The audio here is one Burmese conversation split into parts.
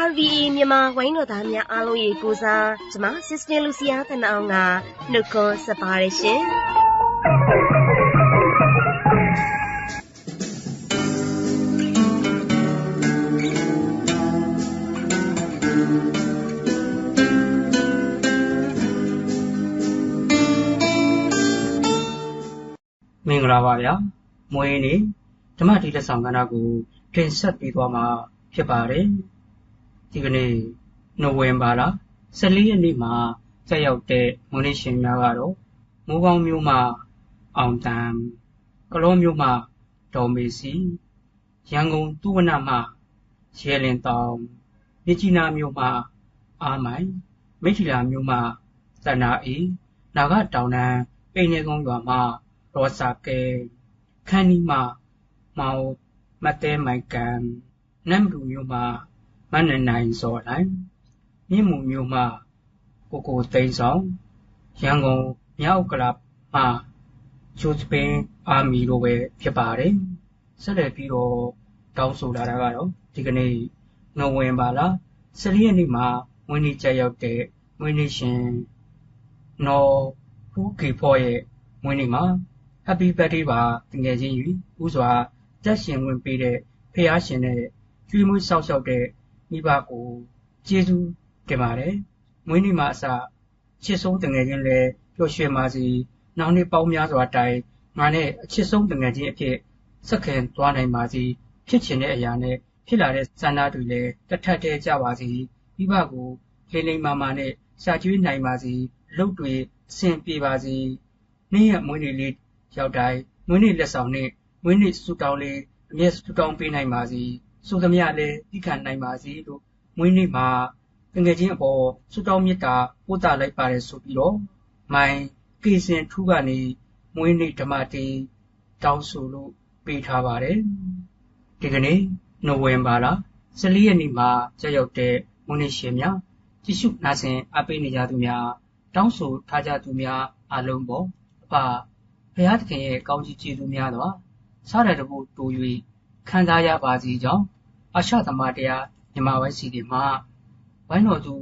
RVE မြန်မာဝိုင်းတော်သားများအားလုံးရေကိုစားကျမ Sister Lucia တနအောင်ကနှုတ်ခွန်းဆက်ပါတယ်ရှင်မင်္ဂလာပါဗျာမွေးနေ့ဓမ္မတိလက်ဆောင်ကဏ္ဍကိုတင်ဆက်ပေးသွားမှာဖြစ်ပါတယ် ဒီကနေ့နိုဝင်ဘာလ14ရက်နေ့မှာကျရောက်တဲ့မွေးနေ့ရှင်များကတော့မိုးကောင်းမျိုးမှာအောင်တန်ကလောမျိုးမှာဒေါ်မေစီရန်ကုန်သူဝနမှာရဲလင်တောင်မြကြီးနားမျိုးမှာအာမိုင်မိထီလာမျိုးမှာသန္နာအေနာဂတောင်တန်းပိနေကုန်းရွာမှာရောစာကဲခန်းနီမှာမောင်မတ်တဲမိုင်ကန်နမ်လူမျိုးမှာ မနနိုင်စော်လိုက်မြင့်မှုမျိုးမှာကိုကိုသိန်းဆောင်ရန်ကုန်မြောက်ကလပ်မှာဂျိုးစပင်အာမီတို့ပဲဖြစ်ပါတယ်ဆက်လက်ပြီးတော့တောင်းဆိုလာတာကတော့ဒီကနေ့နိုဝင်ဘာလ14ရက်နေ့မှာဝင်းနေကြရောက်တဲ့ဝင်းနေရှင်နော်ဖူးကေဖော့ရဲ့ဝင်းနေမှာ Happy Birthday ပါတကယ်ချင်းယူဥစွာတက်ရှင်ဝင်ပေးတဲ့ဖះရှင်နဲ့ကျွေးမွေးဆောက်ရှောက်တဲ့ မိဘကိုကျေးဇူးတင်ပါတယ်။မွေးနေ့မှာအစချစ်ဆုံးတငယ်ချင်းလည်းပျော်ရွှင်ပါစေ။နောက်နှစ်ပေါင်းများစွာတိုင်ငါနဲ့အချစ်ဆုံးတငယ်ချင်းအဖြစ်ဆက်ခံသွားနိုင်ပါစေ။ဖြစ်ချင်တဲ့အရာနဲ့ဖြစ်လာတဲ့ဆန္ဒတွေလည်းတထက်တည်းကြပါစေ။မိဘကိုလိမ့်လိမ့်မာမာနဲ့ရှာကျွေးနိုင်ပါစေ။လုပ်တွေအဆင်ပြေပါစေ။နေ့ရက်မွေးနေ့လေးရောက်တိုင်းမွေးနေ့လက်ဆောင်နဲ့မွေးနေ့ဆုတောင်းလေးအမျက်ဆုတောင်းပေးနိုင်ပါစေ ဆိုသမျှလည်းသိခံနိုင်ပါစေလို့မွေးနေ့မှာတငယ်ချင်းအပေါ်ဆုတောင်းမေတ္တာပို့တာလိုက်ပါတယ်ဆိုပြီးတော့မိုင်ကေစင်ထူးကနေမွေးနေ့ဓမ္မတေးတောင်းဆိုလို့ပေးထားပါတယ်ဒီကနေ့နိုဝင်ဘာလ14ရက်နေ့မှာကျရောက်တဲ့မွေးနေ့ရှင်များကြည့်ရှုနာဆင်အားပေးနေကြသူများတောင်းဆိုထားကြသူများအားလုံးပေါ့အဖဘုရားသခင်ရဲ့ကောင်းကြီးကျေးဇူးများစွာစားရတဖို့တိုး၍ ခံစားရပါစေကြောင်းအာရှသမတရားမြန်မာဝိုင်းစီတွေမှာဝိုင်းတော်သူ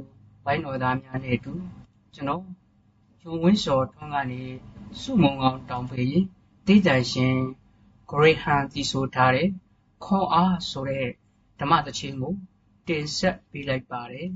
ဝိုင်းတော်သားများနဲ့အတူကျွန်တော်ဂျုံဝင်းစော်ထွန်းကနေစုမုံအောင်တောင်ပေရင်တိတိုင်ရှင်ဂရိဟန်တီဆိုထားတဲ့ခွန်အားဆိုတဲ့ဓမ္မသချင်းကိုတင်ဆက်ပေးလိုက်ပါတယ်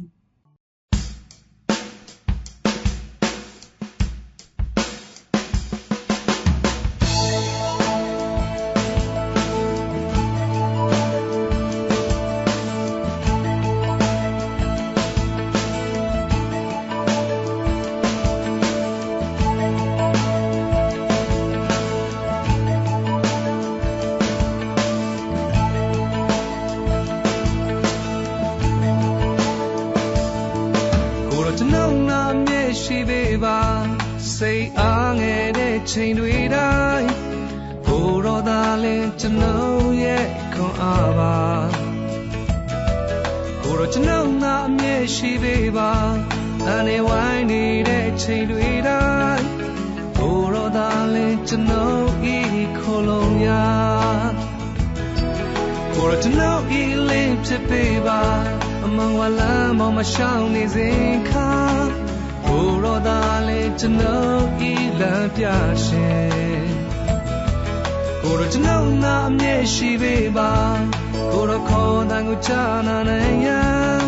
ချိန်တွေတိုင်းဘိုးတော်သားလင်းကျွန်ုပ်ရဲ့ခွန်အားပါဘိုးတော်ကျွန်ုပ်နာအမြဲရှိပေးပါအနေဝိုင်းနေတဲ့ချိန်တွေတိုင်းဘိုးတော်သားလင်းကျွန်ုပ်ဤခိုလုံးရာဘိုးတော်ကျွန်ုပ်ဤလင်းဖြစ်ပေးပါအမောင်ဝလမ်းမောင်မရှောင်းနေစဉ်ခါ ကိုရောသားလေးကျွန်ုပ်ဤလမ်းပြရှင်ကိုရောကျွန်ုပ်နာအမြဲရှိပေးပါကိုရောခေါ်တဲ့ကိုချနာနိုင်ရန်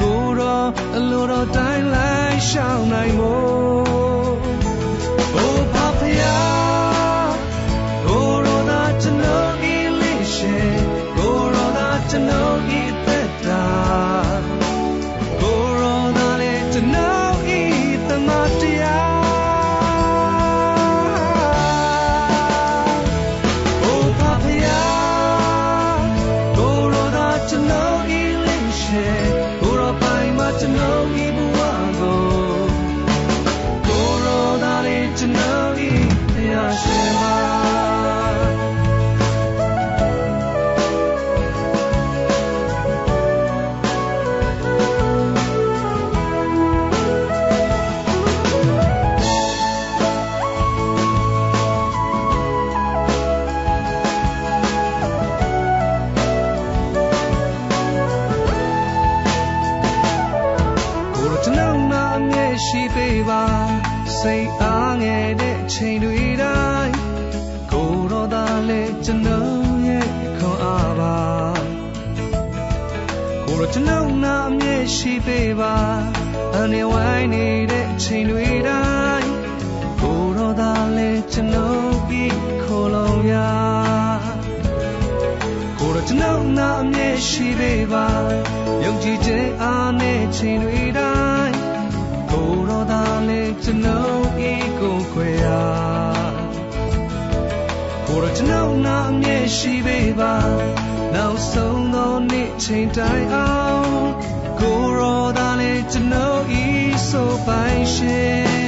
ကိုရောအလိုတော်တိုင်းလိုက်ရှောင်းနိုင်မို့ဘိုးဖဖယားကိုရောသာကျွန်ုပ်ဤလေးရှင်ကိုရောသာကျွန်ုပ်ဤ ချိန်တွေတိုင်းကိုယ်တော်သားလေးကျွန်တော်ရဲ့ခွန်အားပါကိုယ်တော်ကျွန်တော်နာအမျက်ရှိပေးပါအနေဝိုင်းနေတဲ့ချိန်တွေတိုင်းကိုယ်တော်သားလေးကျွန်တော်ဤခေါ်လုံးရကိုယ်တော်ကျွန်တော်နာအမျက်ရှိပေးပါယုံကြည်ခြင်းအားနဲ့ချိန်တွေတိုင်းကိုယ်တော် သားလေးကျွန်တော်ဤကိုခွေရကိုယ်တော်ကျွန်တော်နာအမျက်ရှိပေးပါနောက်ဆုံးသောနေ့ချိန်တိုင်းအောင်ကိုယ်တော်သားလေးကျွန်တော်ဤဆိုပိုင်ရှင်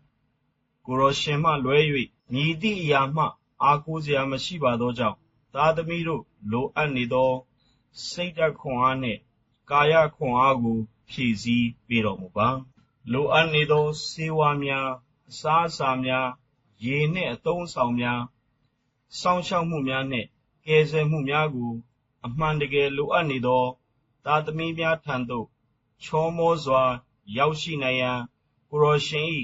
ကိုရောရှင်မှလွဲ၍မြည်သည့်အရာမှ အားကိုးစရာမရှိပါသောကြောင့် သားသမီးတို့လိုအပ်နေသော စိတ်ဓာတ်ခွန်အားနှင့် ကာယခွန်အားကို ဖြည့်ဆည်းပေးတော်မူပါ။လိုအပ်နေသောစေဝါများအစားအစာများရေနှင့်အသုံးအဆောင်များစောင့်ရှောက်မှုများနှင့်ကယ်ဆယ်မှုများကို အမှန်တကယ်လိုအပ်နေသော သားသမီးများထံသို့ချောမောစွာ ရောက်ရှိနိုင်ရန်ကိုရောရှင်၏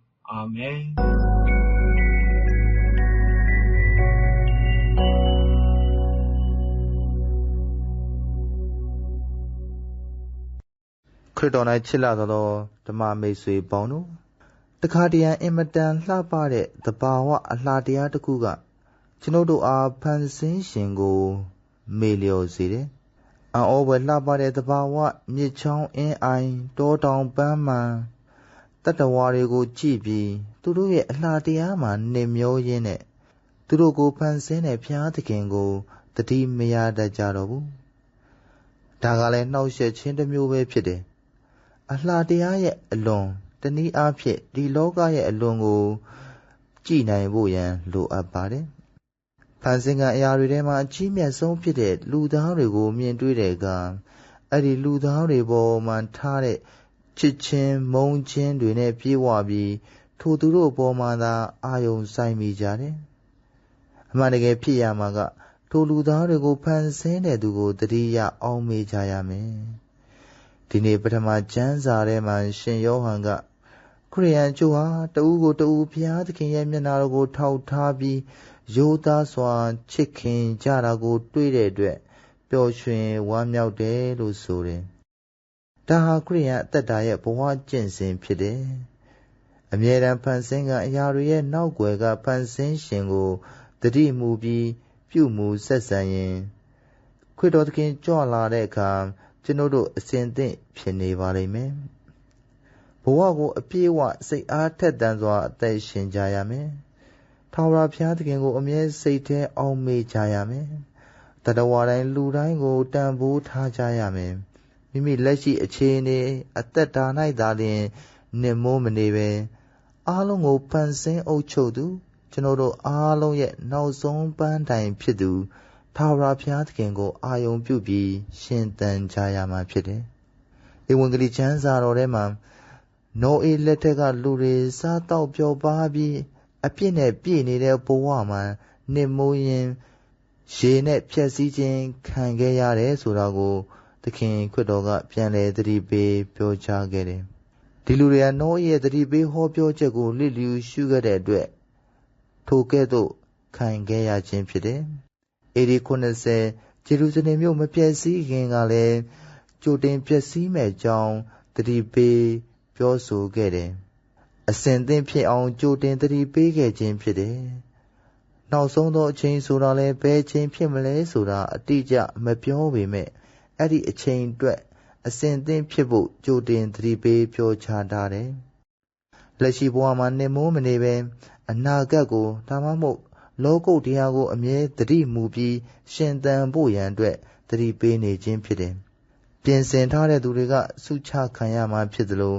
အာမင်ခရစ်တော်၌ချစ်လာသောဓမ္မမိတ်ဆွေပေါင်းတို့တခါတရံအင်မတန်လှပတဲ့သဘာဝအလှတရားတစ်ခုကကျွန်ုပ်တို့အားဖန်ဆင်းရှင်ကို မေ့လျော်စေတယ်အံ့ဩဖွယ်လှပတဲ့သဘာဝမြစ်ချောင်းအင်းအိုင်တောတောင်ပန်းမန် တတ္တဝါတွေကိုကြည့်ပြီးသူတို့ရဲ့အလှတရားမှာနှင်မျောရင်းနဲ့သူတို့ကိုဖန်ဆင်းတဲ့ဘုရားသခင်ကိုတတိမရတတ်ကြတော့ဘူးဒါကလည်းနှောက်ယှက်ခြင်းတစ်မျိုးပဲဖြစ်တယ်အလှတရားရဲ့အလွန်တနည်းအားဖြင့်ဒီလောကရဲ့အလွန်ကို ကြည်နိုင်ဖို့ရန်လိုအပ်ပါတယ်ဖန်ဆင်းကအရာတွေထဲမှာအကြီးမြတ်ဆုံးဖြစ်တဲ့လူသားတွေကိုမြင်တွေ့တဲ့အခါအဲ့ဒီလူသားတွေပေါ်မှာထားတဲ့ ချစ်ချင်းမုန်းခြင်းတွေနဲ့ပြေဝပြီးထိုသူတို့ပေါ်မှာသာအာယုံဆိုင်မိကြတယ်။အမှန်တကယ်ဖြစ်ရမှာက ထိုလူသားတွေကိုဖန်ဆင်းတဲ့သူကိုတတိယအောင်မေးကြရမယ်။ဒီနေ့ပထမကျမ်းစာထဲမှာရှင်ယောဟန်ကခရိယန်ကျိုးဟာတူကိုတူဘုရားသခင်ရဲ့မျက်နာတော်ကို ထောက်ထားပြီးရိုးသားစွာချစ်ခင်ကြတာကို တွေ့တဲ့အတွက်ပျော်ရွှင်ဝမ်းမြောက်တယ်လို့ဆိုတယ်။ ဒါဟာခရိယန်အသက်တာရဲ့ဘဝကျင့်စဉ်ဖြစ်တယ်။အမြဲတမ်းဖန်ဆင်းကအရာတွေရဲ့နောက်ွယ်ကဖန်ဆင်းရှင်ကိုတတိမူပြီးပြုမှုဆက်ဆံရင်ခွေတော်သခင်ကြွလာတဲ့အခါကျွန်ုပ်တို့အစဉ်သင့်ဖြစ်နေပါလိမ့်မယ်။ဘဝကိုအပြည့်အဝစိတ်အားထက်သန်စွာအသက်ရှင်ကြရမယ်။ထာဝရဘုရားသခင်ကိုအမြဲစိတ်ထဲအောင်မေ့ကြရမယ်။တတဝါတိုင်းလူတိုင်းကိုတန်ဖိုးထားကြရမယ်။ မိမိလက်ရှိအခြေအနေအသက်တာ၌သာလျှင်နှင်မိုးမနေပဲအားလုံးကိုဖန်ဆင်းအုပ်ချုပ်သူကျွန်တော်တို့အားလုံးရဲ့နောက်ဆုံးပန်းတိုင်ဖြစ်သူထာဝရဘုရားသခင်ကို အာယုံပြုပြီးရှင်သန်ကြရမှာဖြစ်တယ်။ဧဝံဂေလိကျမ်းစာတော်ထဲမှာနောအေလက်ထက်ကလူတွေစားတော့ပျော်ပါပြီးအပြစ်နဲ့ပြည့်နေတဲ့ဘဝမှာနှင်မိုးရင်ရေနဲ့ဖြက်စီးခြင်းခံခဲ့ရတယ်ဆိုတာကို သခင်ခွတ်တော်ကပြန်လဲသတိပေးပြောကြားခဲ့တယ်။ဒီလူတွေကနောရဲ့သတိပေးဟောပြောချက်ကိုလစ်လျူရှုခဲ့တဲ့အတွက်ထိုကဲ့သို့ခံခဲ့ရခြင်းဖြစ်တယ်။အေဒီ90ဂျေရုဆလင်မြို့မပြည့်စည်ခင်ကလည်းကြိုတင်ပြည့်စည်မဲ့ကြောင်းသတိပေးပြောဆိုခဲ့တယ်။အစဉ်သင့်ဖြစ်အောင်ကြိုတင်သတိပေးခဲ့ခြင်းဖြစ်တယ်။နောက်ဆုံးသောအချိန်ဆိုတာလည်းဘယ်အချိန်ဖြစ်မလဲဆိုတာအတိအကျမပြောပေမဲ့ အဲ့ဒီအချိန်အတွက်အစဉ်သင့်ဖြစ်ဖို့ကြိုတင်သတိပေးပြောချထားတယ်။လက်ရှိဘဝမှာနေမိုးမနေပဲအနာဂတ်ကိုဒါမှမဟုတ်လောကုတ်တရားကိုအမြဲသတိမူပြီးရှင်သန်ဖို့ရန်အတွက်သတိပေးနေခြင်းဖြစ်တယ်။ပြင်ဆင်ထားတဲ့သူတွေကစုချခံရမှာဖြစ်သလို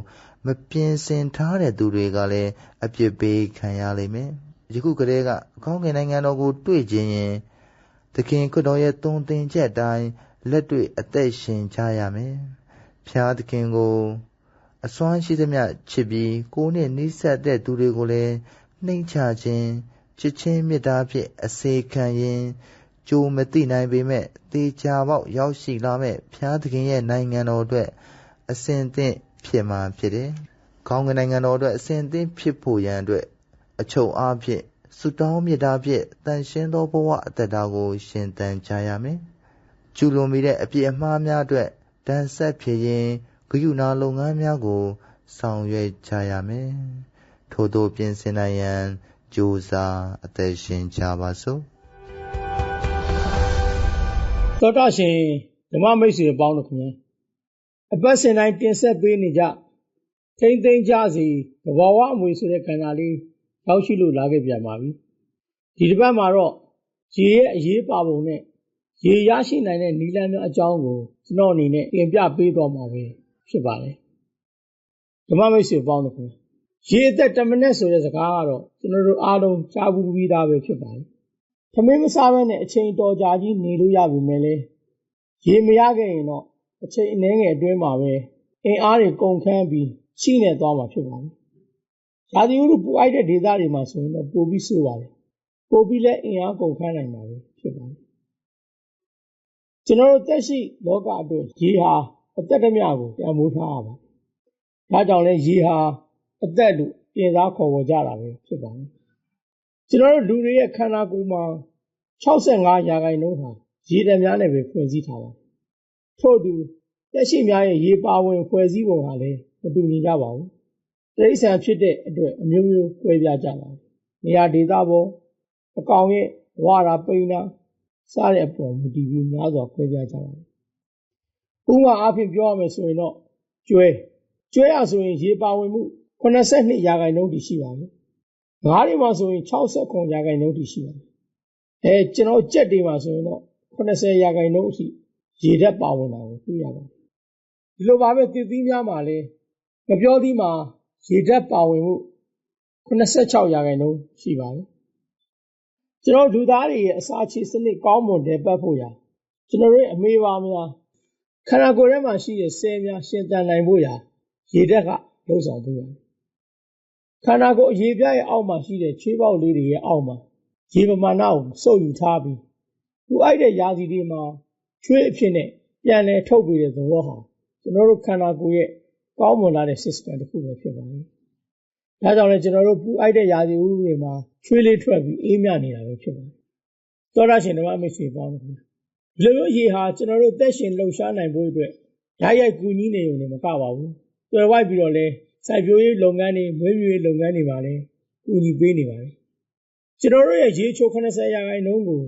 မပြင်ဆင်ထားတဲ့သူတွေကလည်းအပြစ်ပေးခံရလိမ့်မယ်။ယခုကတည်းကအကောင်းကင်နိုင်ငံတော်ကိုတွေ့ခြင်းရင်သခင်ခရစ်တော်ရဲ့တုံသင်ချက်အတိုင်း လက်တွေ့အသက်ရှင်ကြရမယ်။ဖျားသခင်ကိုအစွမ်းရှိသမျှချစ်ပြီးကိုယ်နဲ့နှိစက်တဲ့သူတွေကိုလည်းနှိမ်ချခြင်းချစ်ချင်းမေတ္တာဖြင့်အစေခံရင်ကြိုမသိနိုင်ပေမဲ့တေချာပေါက်ရောက်ရှိလာမဲ့ဖျားသခင်ရဲ့နိုင်ငံတော်အတွက်အစဉ်သင့်ဖြစ်မှာဖြစ်တယ်။ခေါင်းကနိုင်ငံတော်အတွက်အစဉ်သင့်ဖြစ်ဖို့ရန်အတွက်အချုပ်အားဖြင့်ဆုတောင်းမေတ္တာဖြင့်တန်ရှင်းသောဘဝအသက်တာကိုရှင်သန်ကြရမယ်။ ကျူလွန်မိတဲ့အပြစ်အမှားများအတွက်တန်ဆက်ဖြစ်ရင်ဂရုဏာလုပ်ငန်းများကို ဆောင်ရွက်ကြရမယ်။ထို့သောပြင်ဆင်နိုင်ရန်ကြိုးစားအသက်ရှင်ကြပါစို့။သောတာရှင်ဓမ္မမိတ်ဆွေပေါင်းတို့ခင်ဗျာအပတ်စဉ်တိုင်းတင်ဆက်ပေးနေကြထိမ့်သိမ့်ကြစီသဘာဝအမွေဆိုတဲ့ကဏ္ဍလေးရောက်ရှိလို့လာခဲ့ပြန်ပါပြီဒီတစ်ပတ်မှာတော့ရေရဲ့အရေးပါပုံနဲ့ ရေရရှိနိုင်တဲ့နီလန်းများအကြောင်းကိုကျွန်တော်အနေနဲ့တင်ပြပေးသွားမှာပဲဖြစ်ပါတယ်ဓမ္မမိတ်ဆွေပေါင်းတို့ခင်ရေအသက်တမနဲ့ဆိုတဲ့စကားကတော့ကျွန်တော်တို့အားလုံးကြားဘူးပြီးသားပဲဖြစ်ပါတယ်သမင်းမစားဘဲနဲ့အချိန်တော်ကြာကြီးနေလို့ရပြီမဲ့လေရေမရခဲ့ရင်တော့အချိန်အနည်းငယ်အတွင်းမှာပဲအင်အားတွေကုန်ခန်းပြီးရှိနေသွားမှာဖြစ်ပါတယ်။ရာသီဥတုပူအိုက်တဲ့ဒေသတွေမှာဆိုရင်တော့ပိုပြီးဆိုးပါတယ်။ပိုပြီးလည်းအင်အားကုန်ခန်းနိုင်မှာပဲဖြစ်ပါတယ်။ ကျွန်တော်တို့သက်ရှိလောကအတွက်ရေဟာအသက်တမျှကိုတန်ဖိုးထားရပါတယ်။ဒါကြောင့်လဲရေဟာအသက်လို့ပြင်စားခေါ်ဝေါ်ကြတာပဲဖြစ်ပါတယ်။ကျွန်တော်တို့လူတွေရဲ့ခန္ဓာကိုယ်မှာ65ရာခိုင်နှုန်းဟာရေဓာတ်များနဲ့ပဲဖွဲ့စည်းထားပါတယ်ထို့အတူသက်ရှိများရဲ့ရေပါဝင်ဖွဲ့စည်းပုံဟာလည်းမတူညီကြပါဘူး။တိရစ္ဆာန်ဖြစ်တဲ့အတွက်အမျိုးမျိုးကွဲပြားကြပါတယ်။နေရာဒေသပေါ်အကောင်ရဲ့ဝါရာပိန်းနာ စတဲ့အပေါ်မူတည်ပြီးများစွာကွဲပြားကြပါတယ်ဥပမာအားဖြင့်ပြောရမယ်ဆိုရင်တော့ကျွဲကျွဲရဆိုရင်ရေပါဝင်မှု82ရာခိုင်နှုန်းတည်ရှိပါတယ်ငါးတွေမှာဆိုရင်69ရာခိုင်နှုန်းတည်ရှိပါတယ်အဲကျွန်တော်ကြက်တွေမှာဆိုရင်တော့80ရာခိုင်နှုန်းအထိရေဓာတ်ပါဝင်တာကိုတွေ့ရပါတယ်ဒီလိုပါပဲတည်သီးများမှာလည်းမပြောသီးမှာရေဓာတ်ပါဝင်မှု86ရာခိုင်နှုန်းရှိပါတယ် ကျွန်တော်လူသားတွေရဲ့အစာချေစနစ်ကောင်းမွန်တယ်ပတ်ဖို့ရာကျွန်တော်တို့အမေပါများခန္ဓာကိုယ်ထဲမှာရှိတဲ့ဆဲများရှင်သန်နိုင်ဖို့ရာရေဓာတ်ကလှုပ်ဆောင်ပေးပါတယ်ခန္ဓာကိုယ်အရေပြားရဲ့အောက်မှာရှိတဲ့ချွေးပေါက်လေးတွေရဲ့အောက်မှာရေပမာဏကိုစုပ်ယူထားပြီးသူအိုက်တဲ့ရာသီတွေမှာချွေးအဖြစ်နဲ့ပြန်လည်ထုတ်ပေးတဲ့သဘောဟာကျွန်တော်တို့ခန္ဓာကိုယ်ရဲ့ကောင်းမွန်လာတဲ့ system တစ်ခုပဲဖြစ်ပါတယ်။ဒါကြောင့်လည်းကျွန်တော်တို့ပူအိုက်တဲ့ရာသီဥတုတွေမှာ ချွေးလေးထွက်ပြီးအေးမြနေတာပဲဖြစ်ပါတယ်။သောတာရှင်ဓမ္မမိတ်ဆွေပေါင်းတို့ဒီလိုမျိုးရေဟာကျွန်တော်တို့သက်ရှင်လှုပ်ရှားနိုင်ဖို့အတွက်ဓာတ်ရိုက်ကူညီနေုံနဲ့မကပါဘူး။တွယ်ဝိုက်ပြီးတော့လဲစိုက်ပျိုးရေးလုပ်ငန်းတွေမွေးမြူရေးလုပ်ငန်းတွေမှာလည်းကူညီပေးနေပါတယ်။ကျွန်တော်တို့ရဲ့ရေချို80ရာခိုင်နှုန်းကို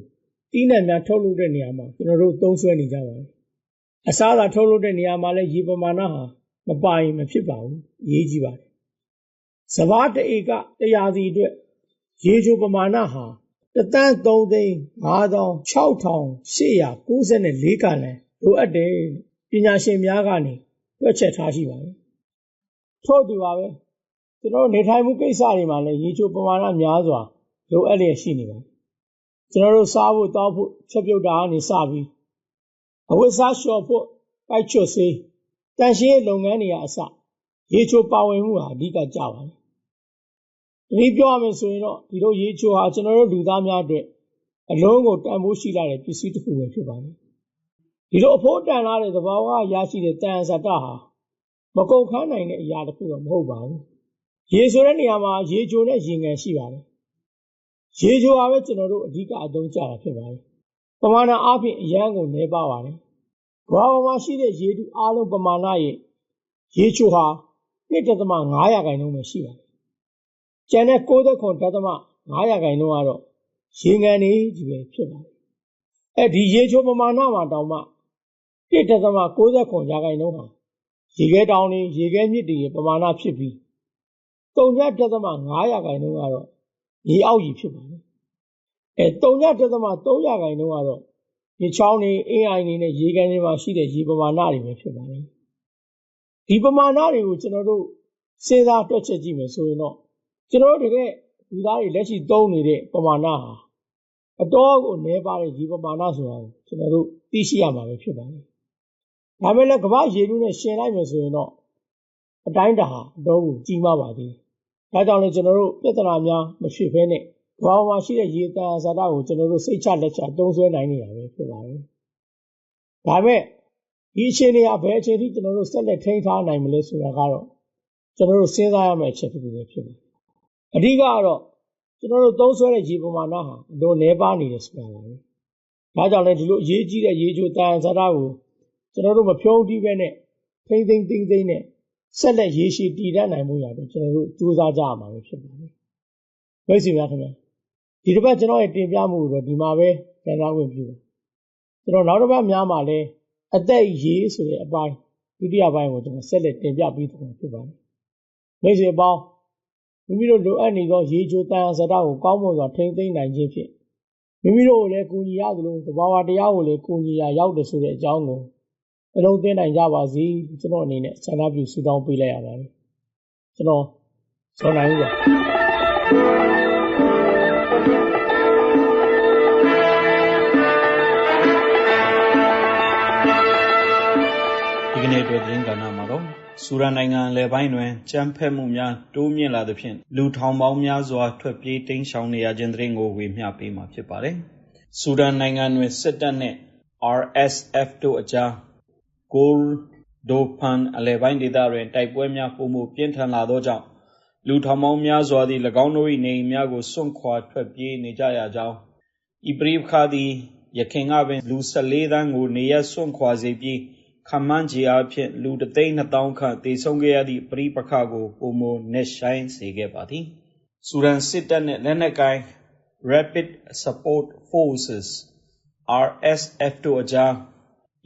တီးနှံများထုတ်လုပ်တဲ့နေရာမှာကျွန်တော်တို့သုံးစွဲနေကြပါတယ်။အစားအစာထုတ်လုပ်တဲ့နေရာမှာလည်းရေပမာဏဟာမပိုင်မဖြစ်ပါဘူး။ရေးကြည့်ပါတယ်။စဘာတဧကတရားစီအတွက် ရေချိုပမာဏဟာတသန်း3သိန်း56,894ကလန်လိုအပ်တယ်ပညာရှင်များကနေတွက်ချက်ထားရှိပါတယ်ထို့တူပါပဲကျွန်တော်နေထိုင်မှုကိစ္စတွေမှာလည်းရေချိုပမာဏများစွာလိုအပ်လျက်ရှိနေပါတယ်ကျွန်တော်တို့စားဖို့တောက်ဖို့ချက်ပြုတ်တာကနေစပြီးအဝတ်စားလျှော်ဖို့ပိုက်ချွတ်စေးတန်ရှင်းလုပ်ငန်းတွေအစရေချိုပါဝင်မှုဟာအဓိကကြပါတယ် ဒီပြောရမယ်ဆိုရင်တော့ဒီလိုရေချိုဟာကျွန်တော်တို့လူသားများအတွက်အလုံးကိုတန်ဖိုးရှိလာတဲ့ပစ္စည်းတစ်ခုပဲဖြစ်ပါတယ်ဒီလိုအဖို့တန်လာတဲ့သဘာဝရရှိတဲ့တန်ဆတဟာမကုန်ခန်းနိုင်တဲ့အရာတစ်ခုတော့မဟုတ်ပါဘူးရေဆိုတဲ့နေရာမှာရေချိုနဲ့ရေငန်ရှိပါတယ်ရေချိုဟာပဲကျွန်တော်တို့အဓိကအသုံးကျတာဖြစ်ပါတယ်ပမာဏအားဖြင့်အရန်ကိုနေပါပါတယ်ဘာဝမှာရှိတဲ့ရေတူအားလုံးပမာဏရဲ့ရေချိုဟာ1.5ရာခိုင်နှုန်းပဲရှိပါတယ် ကျန်တဲ့69.5ရာခိုင်နှုန်းကတော့ရေငန်နေကြီးပဲဖြစ်ပါတယ်အဲဒီရေချိုပမာဏမှာတောင်မှ1.69ရာခိုင်နှုန်းဟာရေခဲတောင်တွေရေခဲမြစ်တွေရဲ့ပမာဏဖြစ်ပြီး3.5ရာခိုင်နှုန်းကတော့ရေအောက်ကြီးဖြစ်ပါတယ်အဲ3.3ရာခိုင်နှုန်းကတော့ရေချောင်းတွေအင်းအိုင်တွေနဲ့ရေကန်တွေမှာရှိတဲ့ရေပမာဏတွေပဲဖြစ်ပါတယ်ဒီပမာဏတွေကိုကျွန်တော်တို့စဉ်းစားတွက်ချက်ကြည့်မယ်ဆိုရင်တော့ ကျွန်တော်တို့တကယ်လူသားတွေလက်ရှိသုံးနေတဲ့ပမာဏဟာအတော်ကိုနည်းပါးတဲ့ရေပမာဏဆိုတာကိုကျွန်တော်တို့သိရှိရမှာပဲဖြစ်ပါတယ်ဒါမဲ့လည်းကမ္ဘာရေလူနဲ့ရှင်လိုက်မယ်ဆိုရင်တော့အတိုင်းတာဟာအတော်ကိုကြီးမားပါသေးတယ်ဒါကြောင့်လည်းကျွန်တော်တို့ပြဿနာများမဖြစ်ဘဲနဲ့ကမ္ဘာမှာရှိတဲ့ရေတန်ဇာတာကိုကျွန်တော်တို့စိတ်ချလက်ချသုံးစွဲနိုင်နေတာပဲဖြစ်ပါတယ်ဒါမဲ့ဒီအခြေအနေဟာဘယ်အချိန်ထိကျွန်တော်တို့ဆက်လက်ထိန်းထားနိုင်မလဲဆိုတာကတော့ကျွန်တော်တို့စဉ်းစားရမယ့်အချက်တစ်ခုပဲဖြစ်ပါတယ် အဓိကကတော့ကျွန်တော်တို့သုံးစွဲတဲ့ရေပမာဏဟာအလိုနည်းပါးနေတယ်ဆိုတာပါပဲဒါကြောင့်လည်းဒီလိုအရေးကြီးတဲ့ရေချိုတန်ဇာတာကိုကျွန်တော်တို့မဖြုံးတီးပဲနဲ့ထိမ့်သိမ့်သိမ့်သိမ့်နဲ့ဆက်လက်ရေရှည်တည်တတ်နိုင်မှုရတယ်ကျွန်တော်တို့ကြိုးစားကြရမှာပဲဖြစ်ပါတယ်မိတ်ဆွေများခင်ဗျာဒီတစ်ပတ်ကျွန်တော်ရဲ့တင်ပြမှုတော့ဒီမှာပဲပြန်လာဝင်ပြုကျွန်တော်နောက်တစ်ပတ်များမှာလဲအသက်ရေးဆိုတဲ့အပိုင်းဒုတိယပိုင်းကိုကျွန်တော်ဆက်လက်တင်ပြပြီးတော့ဖြစ်ပါတယ်မိတ်ဆွေပေါင်း မိမိတို့လိုအပ်နေသောရေချိုတန်ဇာတာကိုကောင်းမွန်စွာထိမ့်သိမ့်နိုင်ခြင်းဖြင့်မိမိတို့ကိုလည်းကူညီရသလိုသဘာဝတရားကိုလည်းကူညီရရောက်တယ်ဆိုတဲ့အကြောင်းကိုအလုံးသိနိုင်ကြပါစေကျွန်တော်အနေနဲ့ဆန္ဒပြုဆုတောင်းပေးလိုက်ရပါတယ်ကျွန်တော်ဆောင်းနိုင်ဦးပါဒီကနေ့အတွက်သတင်းကဏ္ဍမှာတော့ ဆူရန်နိုင်ငံလယ်ပိုင်းတွင်ကြမ်းဖက်မှုများ တိုးမြင့်လာသဖြင့် လူထောင်ပေါင်းများစွာ ထွက်ပြေးတိမ်းရှောင်နေရခြင်းသတင်းကို ဝေမျှပေးမှာဖြစ်ပါတယ်။ဆူရန်နိုင်ငံတွင် စစ်တပ်နှင့် RSF တို့အကြားဂိုလ်ဒိုဖန်အလယ်ပိုင်းဒေသတွင် တိုက်ပွဲများ ပိုမိုပြင်းထန်လာသောကြောင့် လူထောင်ပေါင်းများစွာသည်၎င်းတို့၏နေအိမ်များကို စွန့်ခွာထွက်ပြေးနေကြရကြောင်း ဤပရိပခါသည် ယခင်ကပင် လူ14သန်းကို နေရစွန့်ခွာစေပြီး ခမန်းကြီးအဖြစ်လူတသိန်း2000ခန့်တည်ဆုံခဲ့ရသည့်ပရိပခါကိုပုံမနက်ရှိုင်းစေခဲ့ပါသည်။ဆူရန်စစ်တပ်နှင့်လက်နက်ကိုင် Rapid Support Forces RSF တို့အကြား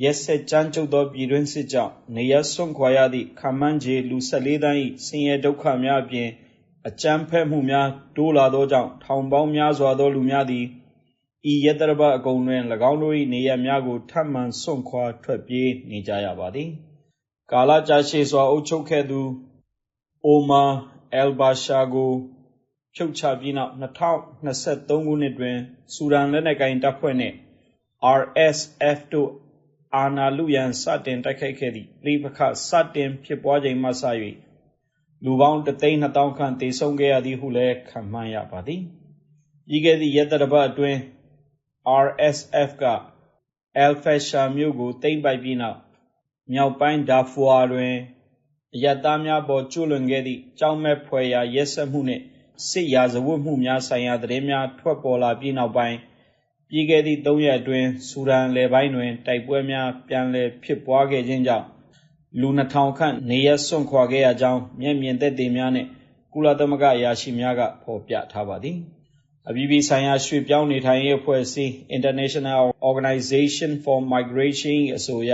ရက်ဆက်ကြမ်းကြုတ်သောပြည်တွင်းစစ်ကြောင့်နေရပ်စွန့်ခွာရသည့်ခန့်မှန်းခြေလူ၁၄သန်း၏ဆင်းရဲဒုက္ခများအပြင်အကြမ်းဖက်မှုများတိုးလာသောကြောင့်ထောင်ပေါင်းများစွာသောလူများသည် ဤရက်သတ္တပတ်အကုန်တွင်၎င်းတို့၏နေရပ်များကိုထပ်မံစွန့်ခွာထွက်ပြေးနေကြရပါသည်။ကာလကြာရှည်စွာအုပ်ချုပ်ခဲ့သူအိုမာအယ်လ်ဘာရှာကိုဖြုတ်ချပြီးနောက်၂၀၂၃ခုနှစ်တွင်ဆူဒန်လက်နက်ကိုင်တပ်ဖွဲ့နှင့် RSF တို့အာဏာလုရန်စတင်တိုက်ခိုက်ခဲ့သည့်ပဋိပက္ခစတင်ဖြစ်ပွားချိန်မှစ၍လူပေါင်းတစ်သိန်းနှစ်သောင်းခန့်သေဆုံးခဲ့ရသည်ဟုလည်းခန့်မှန်းရပါသည်။ပြီးခဲ့သည့်ရက်သတ္တပတ်အတွင်း RSF ကအယ်လ်ဖက်ရှာမြို့ကို သိမ်းပိုက်ပြီးနောက်မြောက်ပိုင်းဒါဖွာတွင်အရပ်သားများပေါ်ကျူးလွန်ခဲ့သည့်ကြောက်မက်ဖွယ်ရာရက်စက်မှုနှင့်စစ်ရာဇဝတ်မှုများဆိုင်ရာသတင်းများထွက်ပေါ်လာပြီးနောက်ပိုင်းပြီးခဲ့သည့်၃ရက်အတွင်းဆူဒန်အလယ်ပိုင်းတွင်တိုက်ပွဲများပြန်လည်ဖြစ်ပွားခဲ့ခြင်းကြောင့်လူ၂,၀၀၀ခန့်နေရပ်စွန့်ခွာခဲ့ရကြောင်းမျက်မြင်သက်သေများနှင့်ကုလသမဂ္ဂအရာရှိများကဖော်ပြထားပါသည်။ အပြည်ပြည်ဆိုင်ရာရွှေ့ပြောင်းနေထိုင်ရေးအဖွဲ့အစည်း International Organization for Migration ၏အဆိုအရ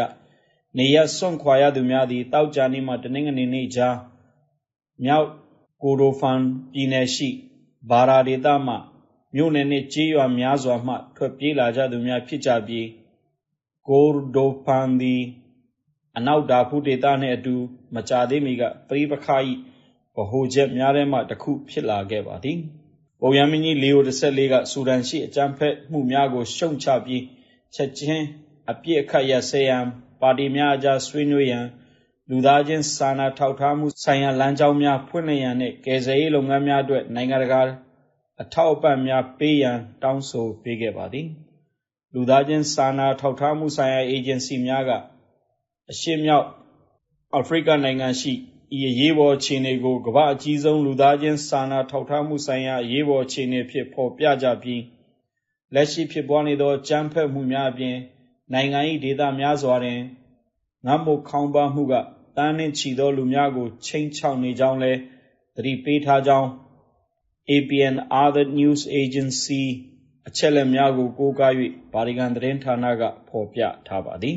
နေရပ်စွန့်ခွာရသူများသည်သောကြာနေ့မှတနင်္ဂနွေနေ့ကြားမြောက်ကိုရိုဖန်ပြည်နယ်ရှိဘာရာဒေသမှမြို့နယ်နှင့်ကျေးရွာများစွာမှထွက်ပြေးလာကြသူများဖြစ်ကြပြီးကိုဒိုဖန်သည်အနောက်ဒါဖူဒေသနှင့်အတူမကြာသေးမီကပဋိပက္ခ၏ဗဟိုချက်များထဲမှတစ်ခုဖြစ်လာခဲ့ပါသည်။ ပုပ်ရဟန်းမင်းကြီးလီယို14က ဆူဒန်ရှိ အကြမ်းဖက်မှုများကို ရှုတ်ချပြီး ချက်ချင်းအပြစ်အခတ်ရပ်စဲရန် ပါတီများအကြား ဆွေးနွေးရန် လူသားချင်းစာနာထောက်ထားမှုဆိုင်ရာ လမ်းကြောင်းများ ဖွင့်လှစ်ရန်နှင့် ကယ်ဆယ်ရေးလုပ်ငန်းများအတွက် နိုင်ငံတကာ အထောက်အပံ့များပေးရန် တောင်းဆိုပေးခဲ့ပါသည်။လူသားချင်းစာနာထောက်ထားမှုဆိုင်ရာ အေဂျင်စီများက အရှေ့မြောက် အာဖရိကနိုင်ငံရှိ ဤအရေးပေါ်အခြေအနေကိုကမ္ဘာ့အကြီးဆုံးလူသားချင်းစာနာထောက်ထားမှုဆိုင်ရာအရေးပေါ်အခြေအနေဖြစ်ဖော်ပြကြပြီးလက်ရှိဖြစ်ပွားနေသောကြမ်းဖက်မှုများအပြင် နိုင်ငံ၏ဒေသများစွာတွင်ငတ်မွတ်ခေါင်းပါးမှုကတန်းနှင့်ချီသောလူများကိုချိန်ချောက်နေကြောင်းလည်းသတိပေးထားကြောင်း APN Other News Agency အချက်အလက်များကိုကိုးကား၍ဗာတီကန်သတင်းဌာနကဖော်ပြထားပါသည်